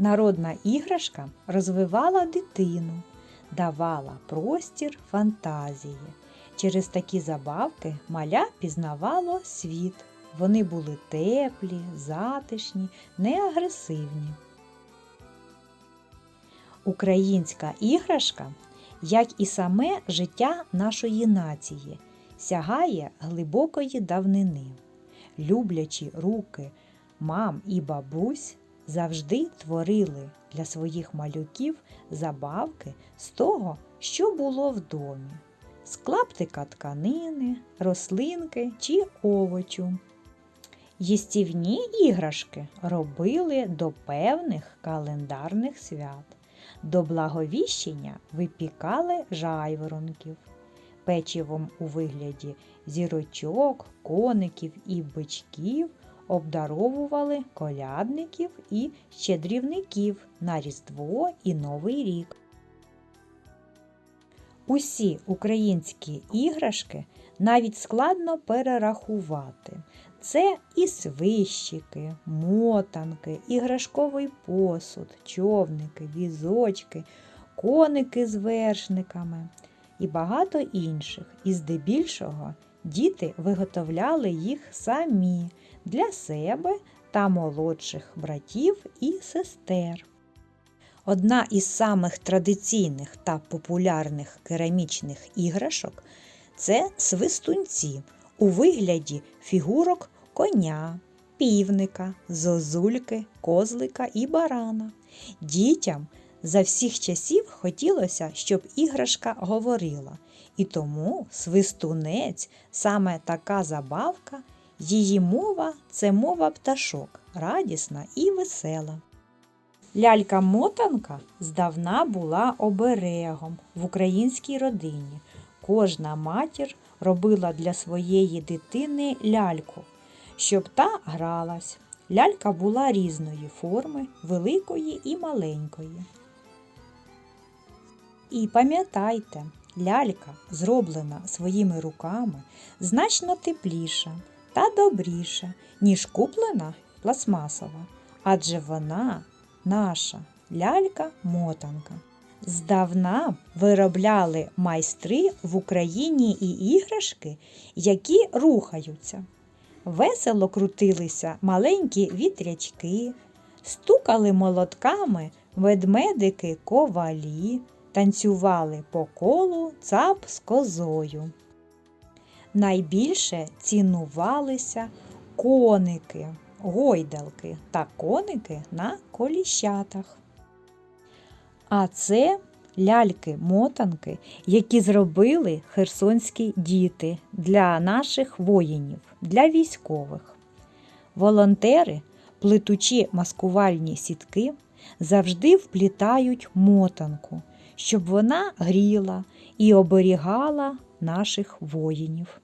Народна іграшка розвивала дитину, давала простір фантазії. Через такі забавки маля пізнавало світ. Вони були теплі, затишні, неагресивні. Українська іграшка, як і саме життя нашої нації, сягає глибокої давнини. Люблячі руки мам і бабусь завжди творили для своїх малюків забавки з того, що було в домі, з клаптика тканини, рослинки чи овочу. Їстівні іграшки робили до певних календарних свят. До благовіщення випікали жайворонків. Печивом у вигляді зірочок, коників і бичків обдаровували колядників і щедрівників на Різдво і Новий рік. Усі українські іграшки навіть складно перерахувати. Це і свищики, мотанки, іграшковий посуд, човники, візочки, коники з вершниками і багато інших. І здебільшого діти виготовляли їх самі для себе та молодших братів і сестер. Одна із самих традиційних та популярних керамічних іграшок це свистунці у вигляді фігурок коня, півника, зозульки, козлика і барана. Дітям за всіх часів хотілося, щоб іграшка говорила, і тому свистунець саме така забавка, її мова це мова пташок, радісна і весела. Лялька-мотанка здавна була оберегом в українській родині. Кожна матір робила для своєї дитини ляльку, щоб та гралась. Лялька була різної форми, великої і маленької. І пам'ятайте, лялька, зроблена своїми руками, значно тепліша та добріша, ніж куплена пластмасова, адже вона наша лялька-мотанка. Здавна виробляли майстри в Україні і іграшки, які рухаються. Весело крутилися маленькі вітрячки, стукали молотками ведмедики ковалі, танцювали по колу цап з козою. Найбільше цінувалися коники, гойдалки та коники на коліщатах. А це ляльки-мотанки, які зробили херсонські діти для наших воїнів, для військових. Волонтери, плетучи маскувальні сітки, завжди вплітають мотанку, щоб вона гріла і оберігала наших воїнів.